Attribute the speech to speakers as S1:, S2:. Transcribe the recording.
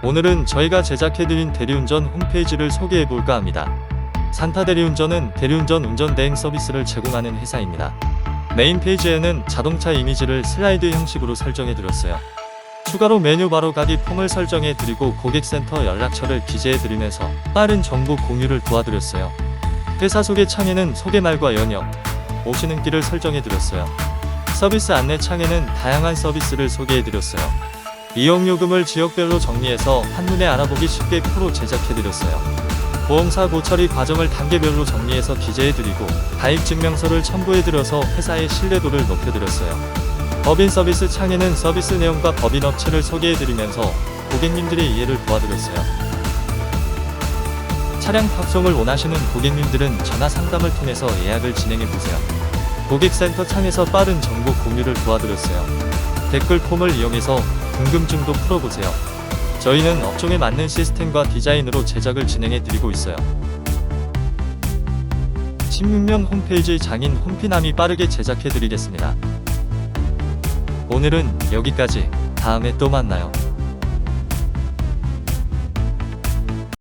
S1: 오늘은 저희가 제작해드린 대리운전 홈페이지를 소개해볼까 합니다. 산타 대리운전은 대리운전 운전 대행 서비스를 제공하는 회사입니다. 메인 페이지에는 자동차 이미지를 슬라이드 형식으로 설정해드렸어요. 추가로 메뉴 바로 가기 폼을 설정해드리고 고객센터 연락처를 기재해드리면서 빠른 정보 공유를 도와드렸어요. 회사 소개 창에는 소개말과 연역, 오시는 길을 설정해드렸어요. 서비스 안내 창에는 다양한 서비스를 소개해드렸어요. 이용 요금을 지역별로 정리해서 한눈에 알아보기 쉽게 프로 제작해드렸어요. 보험사 고처리 과정을 단계별로 정리해서 기재해드리고 가입 증명서를 첨부해드려서 회사의 신뢰도를 높여드렸어요. 법인 서비스 창에는 서비스 내용과 법인 업체를 소개해드리면서 고객님들의 이해를 도와드렸어요. 차량 탑송을 원하시는 고객님들은 전화 상담을 통해서 예약을 진행해보세요. 고객센터 창에서 빠른 정보 공유를 도와드렸어요. 댓글 폼을 이용해서 궁금증도 풀어보세요. 저희는 업종에 맞는 시스템과 디자인으로 제작을 진행해 드리고 있어요. 16면 홈페이지 장인 홈피남이 빠르게 제작해 드리겠습니다. 오늘은 여기까지. 다음에 또 만나요.